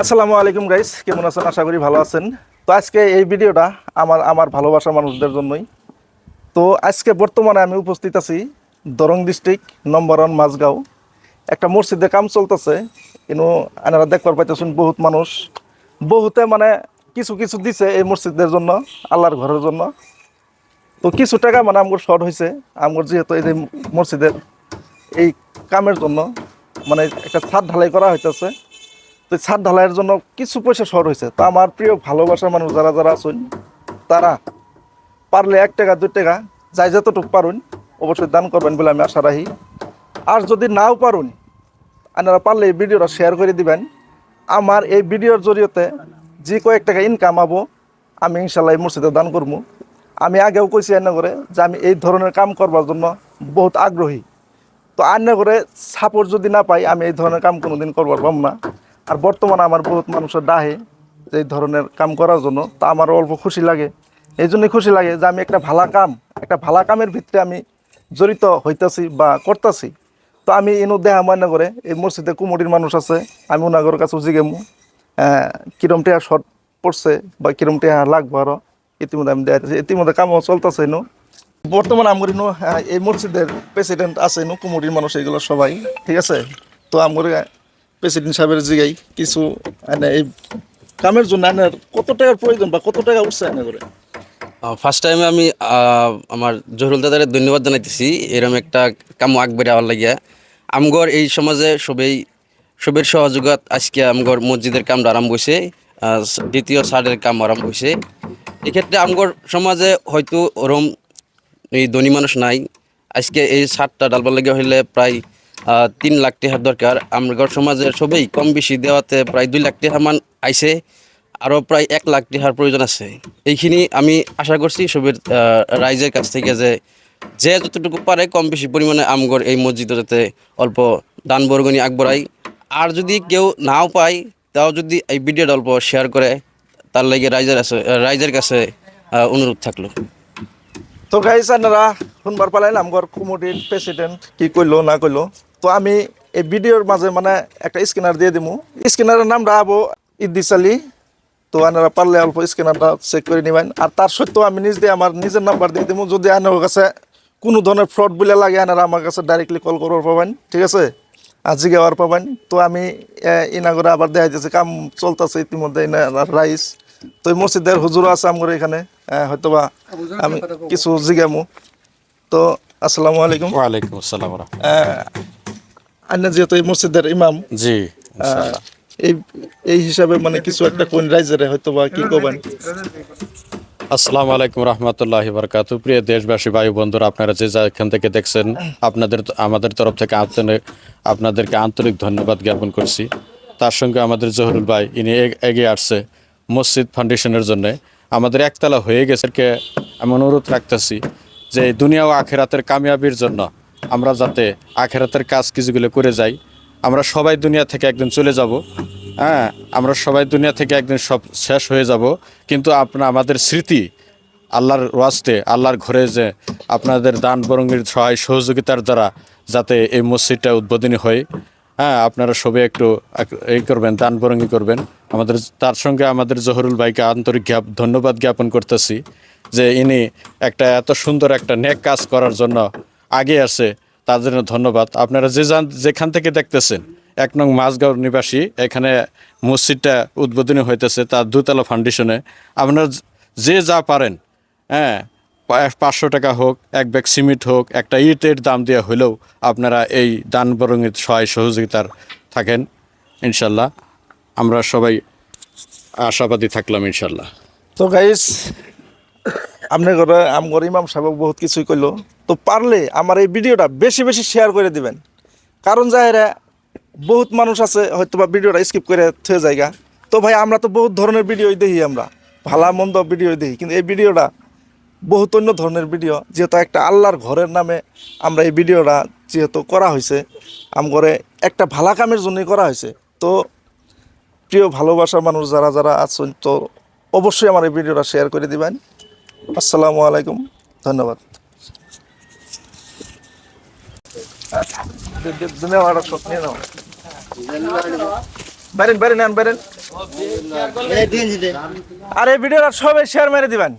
আসসালামু আলাইকুম গাইস কেমন আছেন? আশা করি ভালো আছেন। তো আজকে এই ভিডিওটা আমার আমার ভালোবাসা মানুষদের জন্যই। তো আজকে বর্তমানে আমি উপস্থিত আছি Darrang district number one Majhgaon একটা মসজিদে কাম চলতেছে। কিন্তু এনারা দেখবার পাইতেছেন বহুত মানুষ। বহুতে মানে কিছু কিছু দিছে এই মসজিদের জন্য, আল্লাহর ঘরের জন্য। তো কিছু টাকা মানে আমার শর্ট হয়েছে আমার যেহেতু এই যে মসজিদের এই কামের জন্য মানে একটা ছাদ ঢালাই করা হইতেছে। তো ছাদ ঢালাইয়ের জন্য কিছু পয়সা শর্ট হয়েছে। তা আমার প্রিয় ভালোবাসার মানুষ যারা যারা আছেন, তারা পারলে এক টাকা, দুই টাকা, যাই যতটুকু পারুন, অবশ্যই দান করবেন বলে আমি আশা রাখি। আর যদি নাও পারুন, আপনারা পারলে এই ভিডিওটা শেয়ার করে দিবেন। আমার এই ভিডিওর জরিয়তে যে কয়েক টাকা ইনকাম আবো আমি ইনশাল্লাহ এই মসজিদে দান করব। আমি আগেও কইছি করে যে আমি এই ধরনের কাম করবার জন্য বহুত আগ্রহী। তো করে সাপোর্ট যদি না পাই, আমি এই ধরনের কাম কোনোদিন করবার পাম না। আর বর্তমানে আমার বহুত মানুষের ডাহে এই ধরনের কাম করার জন্য, তা আমার অল্প খুশি লাগে। এই জন্যই খুশি লাগে যে আমি একটা ভালা কাম, একটা ভালা কামের ভিতরে আমি জড়িত হইতাছি বা করতাছি। তো আমি এনু দেহা ময়না করে এই মসজিদে কুমুটির মানুষ আছে, আমি ওনাগর কাছে জিগেমু কিরম টেহা শর্ট পড়ছে বা কিরম টেহা লাগবো আরও, ইতিমধ্যে আমি দেখাইতেছি ইতিমধ্যে কামও চলতেছে এনু। বর্তমানে ইনু এই মসজিদের প্রেসিডেন্ট আছে এনু, কুমুটির মানুষ, এগুলো সবাই, ঠিক আছে? তো আমার প্রেসিডেন্ট সাহেবের জিগাই কিছু এনে এই কামের জন্য এনার কত টাকার প্রয়োজন বা কত টাকা উঠছে এনে করে? ফার্স্ট টাইমে আমি আমার জহুরুল দাদারে ধন্যবাদ জানাইতেছি। এরকম একটা কাম আগবাড়ি আওয়ার লাগিয়া। আমগর এই সমাজে সবেই, সবের সহযোগত আজকে আমগর মসজিদের কামটা আরম্ভ হয়েছে দ্বিতীয় সারের কাম আরম্ভ হয়েছে এক্ষেত্রে আমগর সমাজে হয়তো ওরম এই ধনী মানুষ নাই। আজকে এই সারটা ডালবার লাগে হইলে প্রায় তিন লাখ টাকার দরকার। আমগর সমাজের সবেই কম বেশি দেওয়াতে প্রায় দুই লাখ টাকা মান আইছে, আরও প্রায় এক লাখ টাকার প্রয়োজন আছে। এইখিনি আমি আশা করছি সবের রাইজের কাছ থেকে যে যে যতটুকু পারে কম বেশি পরিমাণে আমগর এই মসজিদে যাতে অল্প দান বরগনি আগবড়াই আর যদি কেউ নাও পায়, তাও যদি এই ভিডিওটা অল্প শেয়ার করে, তার লাগে রাইজের আছে, রাইজের কাছে অনুরোধ থাকল। তো গাইস আপনারা শুনবার পালাইলাম আমগর কুমুটির প্রেসিডেন্ট কি কইলো, না কইলো। তো আমি এই ভিডিওর মাঝে মানে একটা স্ক্যানার দিয়ে দিমু। স্ক্যানারের নামটা আবো ইদ্দিস আলী। তো আপনারা পারলে অল্প স্ক্যানারটা চেক করে নেবেন। আর তার সত্ত্বেও আমি নিজ দিয়ে আমার নিজের নাম্বার দিয়ে দিমু। যদি আপনার কাছে কোনো ধরনের ফ্রড বলে লাগে, আপনারা আমার কাছে ডাইরেক্টলি কল করবার পাবেন, ঠিক আছে? আর জিজ্ঞাবার পাবেন। তো আমি ইনা করে আবার দেখা যাচ্ছে কাম চলতেছে ইতিমধ্যে রাইস। তো মসজিদের হুজুরও আছে আমার এখানে আহ, হয়তোবা আমি কিছু জিজ্ঞামু তো আসসালামু আলাইকুম। ওয়ালাইকুম আসসালাম আন্য যেহেতু এই মসজিদের ইমাম জি এই এই হিসাবে মানে কিছু একটা কোন রাইজের হয়তোবা কি করবেন আসসালামু আলাইকুম রহমতুল্লাহ বরকাত। প্রিয় দেশবাসী ভাই বন্ধুরা আপনারা যে যেখান থেকে দেখছেন আপনাদের আমাদের তরফ থেকে আন্তরিক আপনাদেরকে আন্তরিক ধন্যবাদ জ্ঞাপন করছি। তার সঙ্গে আমাদের জহরুল ভাই ইনি এগিয়ে আসছে। মসজিদ ফাউন্ডেশনের জন্য। আমাদের একতলা হয়ে গেছে। আমি অনুরোধ রাখতেছি যে দুনিয়া ও আখেরাতের কামিয়াবির জন্য আমরা যাতে আখেরাতের কাজ কিছুগুলো করে যাই। আমরা সবাই দুনিয়া থেকে একদিন চলে যাব। হ্যাঁ আমরা সবাই দুনিয়া থেকে একদিন সব শেষ হয়ে যাব। কিন্তু আপনার আমাদের স্মৃতি আল্লাহর ওয়াস্তে, আল্লাহর ঘরে যে আপনাদের দান বরঙ্গের সহায় সহযোগিতার দ্বারা যাতে এই মসজিদটা উদ্বোধনী হয়। হ্যাঁ আপনারা সবাই একটু এক- এই করবেন দান বরঙ্গি করবেন। আমাদের তার সঙ্গে আমাদের জহরুল ভাইকে আন্তরিক ধন্যবাদ জ্ঞাপন করতেছি যে ইনি একটা এত সুন্দর একটা নেক কাজ করার জন্য আগে আসে তার জন্য ধন্যবাদ। আপনারা যে যান যেখান থেকে দেখতেছেন, এক নং মাঝগাঁও নিবাসী, এখানে মসজিদটা উদ্বোধনী হইতেছে তার দুতলা ফাউন্ডেশনে। আপনারা যে যা পারেন হ্যাঁ পাঁচশো টাকা হোক, এক ব্যাগ সিমেন্ট হোক, একটা ইটের দাম দেওয়া হলেও আপনারা এই দান বরঙের সহায় সহযোগিতার থাকেন, ইনশাল্লাহ। আমরা সবাই আশাবাদী থাকলাম, ইনশাল্লাহ। তো গাইস আপনি করে আমগর ইমাম সাহেব বহুত কিছুই কইলো। তো পারলে আমার এই ভিডিওটা বেশি বেশি শেয়ার করে দিবেন। কারণ যাহেরা বহুত মানুষ আছে হয়তো বা ভিডিওটা স্কিপ করে থয়ে জায়গা তো ভাই, আমরা তো বহুত ধরনের ভিডিও দেখি আমরা। ভালা মন্দ ভিডিও দেখি, কিন্তু এই ভিডিওটা বহুত অন্য ধরনের ভিডিও যেহেতু একটা আল্লাহর ঘরের নামে আমরা এই ভিডিওটা যেহেতু করা হয়েছে আমগরে একটা ভালা কামের জন্যই করা হয়েছে। তো প্রিয় ভালোবাসার মানুষ যারা যারা আছেন তো অবশ্যই আমার এই ভিডিওটা শেয়ার করে দিবেন। আসসালামু আলাইকুম ধন্যবাদ। আর এই ভিডিওটা সবাই শেয়ার মেরে দিবেন।